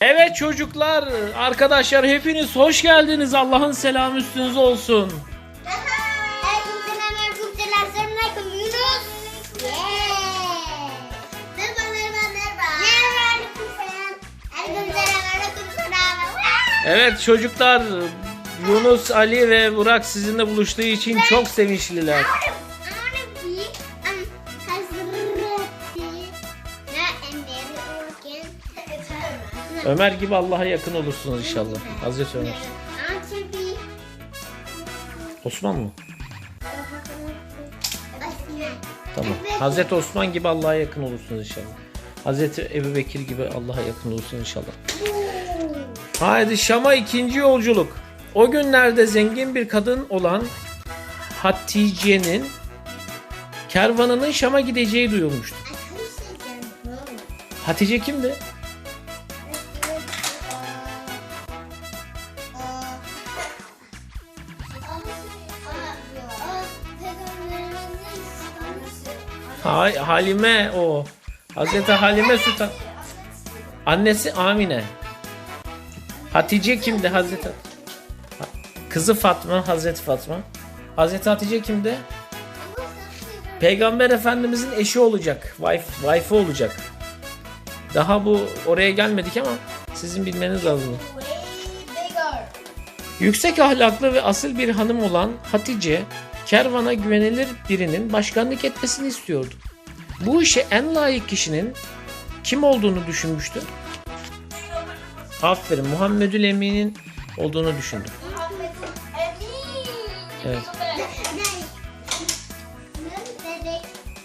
Evet çocuklar, arkadaşlar hepiniz hoş geldiniz. Allah'ın selamı üstünüze olsun. Evet çocuklar, Yunus, Ali ve Burak sizinle buluştuğu için çok sevinçliler. Ömer gibi Allah'a yakın olursunuz inşallah. Hazreti Ömer. Osman mı? Tamam. Hazreti Osman gibi Allah'a yakın olursunuz inşallah. Hazreti Ebu Bekir gibi Allah'a yakın olursunuz inşallah. Haydi Şam'a ikinci yolculuk. O günlerde zengin bir kadın olan Hatice'nin kervanının Şam'a gideceği duyulmuştu. Hatice kimdi? Ha- Halime o. Hazreti Halime Sultan. Annesi Amine. Hatice kimdi Hazreti? Ha- Kızı Fatma, Hazreti Fatma. Hazreti Hatice kimdi? Peygamber Efendimizin eşi olacak. Wife, wife olacak. Daha bu oraya gelmedik ama sizin bilmeniz lazım. Yüksek ahlaklı ve asil bir hanım olan Hatice, kervana güvenilir birinin başkanlık etmesini istiyordu. Bu işe en layık kişinin kim olduğunu düşünmüştü. Aferin Muhammedül Emin'in olduğunu düşündü. Evet.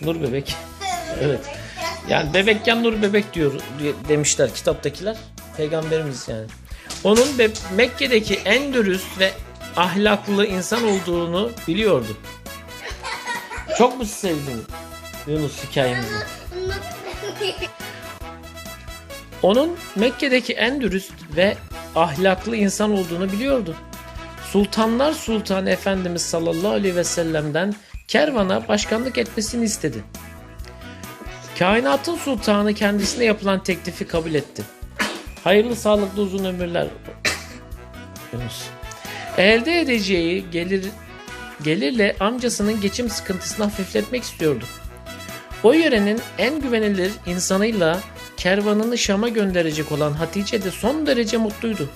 Nur bebek. Evet. Yani bebekken nur bebek diyor demişler kitaptakiler. Peygamberimiz yani. Onun Mekke'deki en dürüst ve ahlaklı insan olduğunu biliyordu. Çok mu sevdin Yunus hikayemizi? Onun Mekke'deki en dürüst ve ahlaklı insan olduğunu biliyordu. Sultanlar Sultanı Efendimiz sallallahu aleyhi ve sellem'den kervana başkanlık etmesini istedi. Kainatın sultanı kendisine yapılan teklifi kabul etti. Hayırlı sağlıklı uzun ömürler. Yunus. Elde edeceği gelir gelirle amcasının geçim sıkıntısını hafifletmek istiyordu. O yörenin en güvenilir insanıyla kervanını Şam'a gönderecek olan Hatice de son derece mutluydu.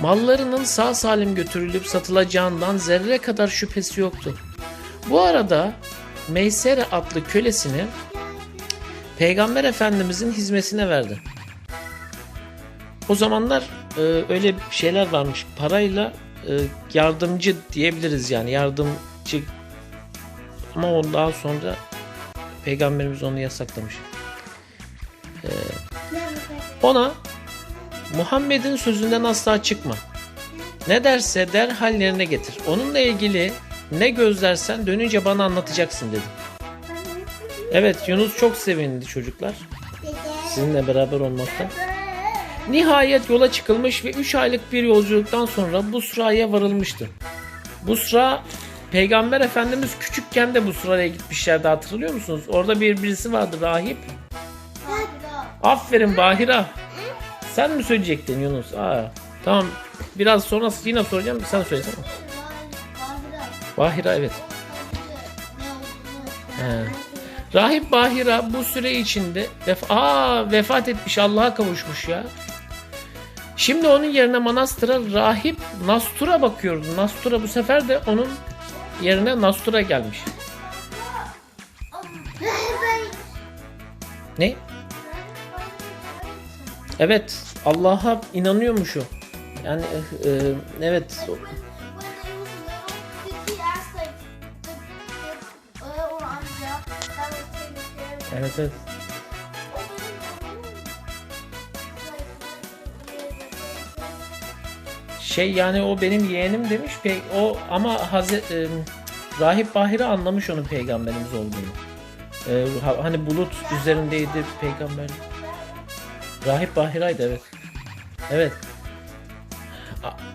Mallarının sağ salim götürülüp satılacağından zerre kadar şüphesi yoktu. Bu arada Meysere adlı kölesini Peygamber Efendimizin hizmetine verdi. O zamanlar e, öyle şeyler varmış. Parayla e, yardımcı diyebiliriz yani yardımcı ama ondan daha sonra Peygamberimiz onu yasaklamış. E, ona Muhammed'in sözünden asla çıkma. Ne derse derhal yerine getir. Onunla ilgili ne gözlersen dönünce bana anlatacaksın dedi. Evet Yunus çok sevindi çocuklar. Sizinle beraber olmaktan. Nihayet yola çıkılmış ve 3 aylık bir yolculuktan sonra Busra'ya varılmıştı. Busra Peygamber Efendimiz küçükken de Busra'ya gitmişlerdi hatırlıyor musunuz? Orada bir birisi vardı rahip. Aferin Bahira. Sen mi söyleyecektin Yunus? Aa, tamam. Biraz sonra yine soracağım. Sen söylesene. Bahira evet. He. Rahip Bahira bu süre içinde vef Aa, vefat etmiş Allah'a kavuşmuş ya. Şimdi onun yerine manastıra rahip Nastur'a bakıyordu. Nastur'a bu sefer de onun yerine Nastur'a gelmiş. Ne? Evet Allah'a inanıyormuş o. Yani e, e, evet evet evet. Şey yani o benim yeğenim demiş. Pe o ama Hazret e, Rahip Bahire anlamış onun peygamberimiz olduğunu. E, ha- hani bulut üzerindeydi peygamber. Rahip Bahira'ydı evet. Evet.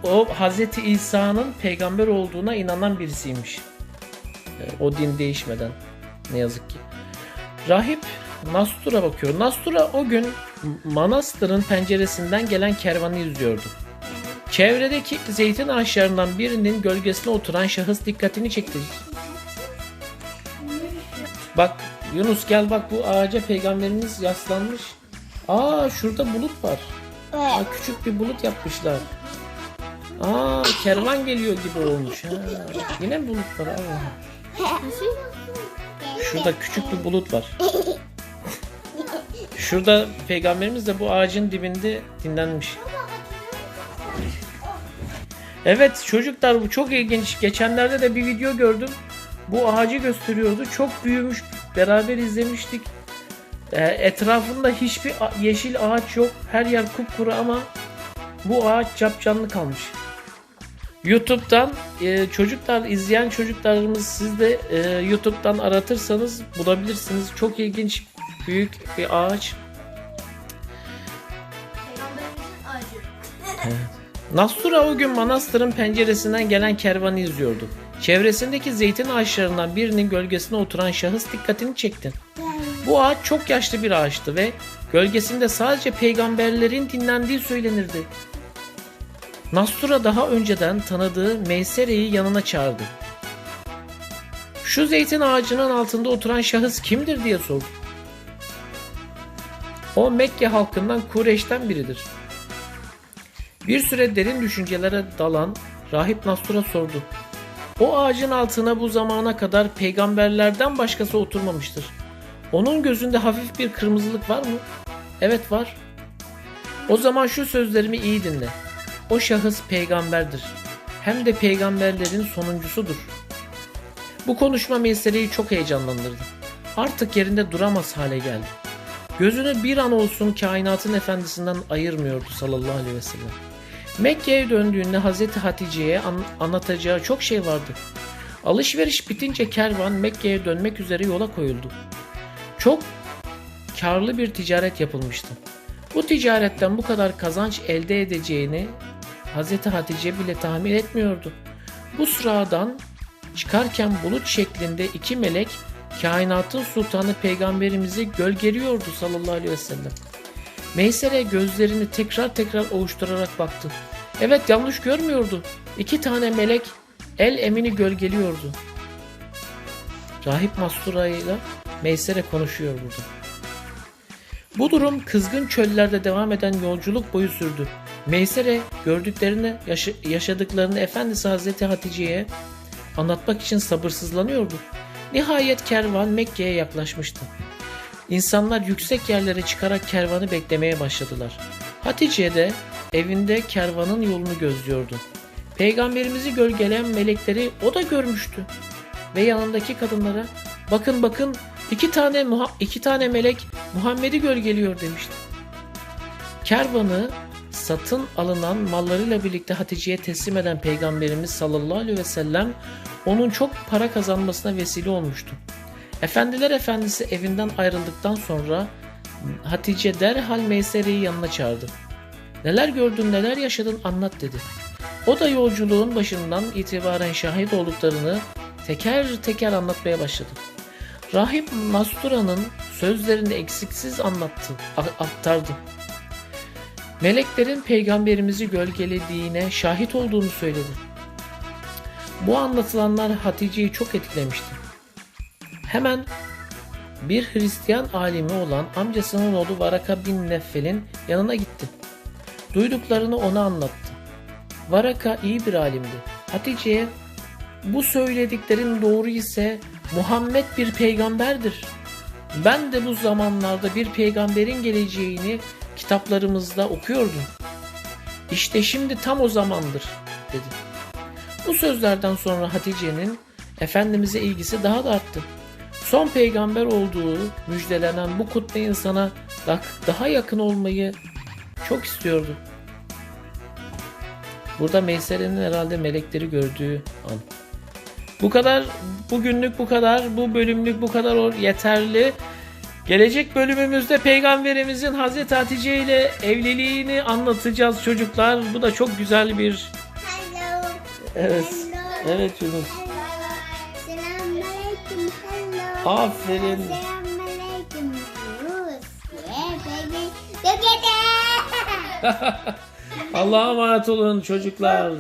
O Hazreti İsa'nın peygamber olduğuna inanan birisiymiş. E, O din değişmeden ne yazık ki. Rahip Nastur'a bakıyor. Nastur'a o gün manastırın penceresinden gelen kervanı izliyordu. Çevredeki zeytin ağaçlarından birinin gölgesine oturan şahıs dikkatini çekti. Bak Yunus gel bak bu ağaca peygamberimiz yaslanmış. Aa şurada bulut var. Aa, küçük bir bulut yapmışlar. Aa kervan geliyor gibi olmuş. Ha. Yine bulut var? Aa. Şurada küçük bir bulut var. Şurada peygamberimiz de bu ağacın dibinde dinlenmiş. Evet çocuklar bu çok ilginç. Geçenlerde de bir video gördüm. Bu ağacı gösteriyordu. Çok büyümüş. Beraber izlemiştik. Ee, etrafında hiçbir yeşil ağaç yok. Her yer kupkuru ama bu ağaç capcanlı kalmış. YouTube'dan e, çocuklar izleyen çocuklarımız siz de e, YouTube'dan aratırsanız bulabilirsiniz. Çok ilginç büyük bir ağaç. Peygamberimizin ağacı. Nastura o gün manastırın penceresinden gelen kervanı izliyordu. Çevresindeki zeytin ağaçlarından birinin gölgesine oturan şahıs dikkatini çekti. Bu ağaç çok yaşlı bir ağaçtı ve gölgesinde sadece peygamberlerin dinlendiği söylenirdi. Nastura daha önceden tanıdığı Meysere'yi yanına çağırdı. Şu zeytin ağacının altında oturan şahıs kimdir diye sordu. O Mekke halkından Kureyş'ten biridir. Bir süre derin düşüncelere dalan rahip Nastur'a sordu. O ağacın altına bu zamana kadar peygamberlerden başkası oturmamıştır. Onun gözünde hafif bir kırmızılık var mı? Evet var. O zaman şu sözlerimi iyi dinle. O şahıs peygamberdir. Hem de peygamberlerin sonuncusudur. Bu konuşma meseleyi çok heyecanlandırdı. Artık yerinde duramaz hale geldi. Gözünü bir an olsun kainatın efendisinden ayırmıyordu sallallahu aleyhi ve sellem. Mekke'ye döndüğünde Hazreti Hatice'ye an- anlatacağı çok şey vardı. Alışveriş bitince kervan Mekke'ye dönmek üzere yola koyuldu. Çok karlı bir ticaret yapılmıştı. Bu ticaretten bu kadar kazanç elde edeceğini Hazreti Hatice bile tahmin etmiyordu. Bu sıradan çıkarken bulut şeklinde iki melek kainatın sultanı peygamberimizi gölgeliyordu sallallahu aleyhi ve sellem. Meysere gözlerini tekrar tekrar ovuşturarak baktı. Evet yanlış görmüyordu. İki tane melek el emini gölgeliyordu. Rahip Mastura ile Meysere konuşuyor burada. Bu durum kızgın çöllerde devam eden yolculuk boyu sürdü. Meysere gördüklerini, yaşa- yaşadıklarını Efendisi Hazreti Hatice'ye anlatmak için sabırsızlanıyordu. Nihayet kervan Mekke'ye yaklaşmıştı. İnsanlar yüksek yerlere çıkarak kervanı beklemeye başladılar. Hatice de evinde kervanın yolunu gözlüyordu. Peygamberimizi gölgeleyen melekleri o da görmüştü. Ve yanındaki kadınlara bakın bakın iki tane iki tane melek Muhammed'i gölgeliyor demişti. Kervanı satın alınan mallarıyla birlikte Hatice'ye teslim eden Peygamberimiz sallallahu aleyhi ve sellem onun çok para kazanmasına vesile olmuştu. Efendiler Efendisi evinden ayrıldıktan sonra Hatice derhal Meysere'yi yanına çağırdı. Neler gördün neler yaşadın anlat dedi. O da yolculuğun başından itibaren şahit olduklarını teker teker anlatmaya başladı. Rahip Mastura'nın sözlerini eksiksiz anlattı, aktardı. Meleklerin peygamberimizi gölgelediğine şahit olduğunu söyledi. Bu anlatılanlar Hatice'yi çok etkilemişti. Hemen bir Hristiyan alimi olan amcasının oğlu Varaka bin Neffel'in yanına gitti. Duyduklarını ona anlattı. Varaka iyi bir alimdi. Hatice'ye bu söylediklerin doğru ise Muhammed bir peygamberdir. Ben de bu zamanlarda bir peygamberin geleceğini kitaplarımızda okuyordum. İşte şimdi tam o zamandır dedi. Bu sözlerden sonra Hatice'nin Efendimiz'e ilgisi daha da arttı. Son peygamber olduğu müjdelenen bu kutlu insana da- daha yakın olmayı çok istiyordu. Burada Meysere'nin herhalde melekleri gördüğü an. Bu kadar, bugünlük bu kadar, bu bölümlük bu kadar yeterli. Gelecek bölümümüzde peygamberimizin Hazreti Hatice ile evliliğini anlatacağız çocuklar. Bu da çok güzel bir... Hello. Evet, Hello. evet Yunus. Aferin. Selamünaleyküm. Allah'a emanet olun çocuklar.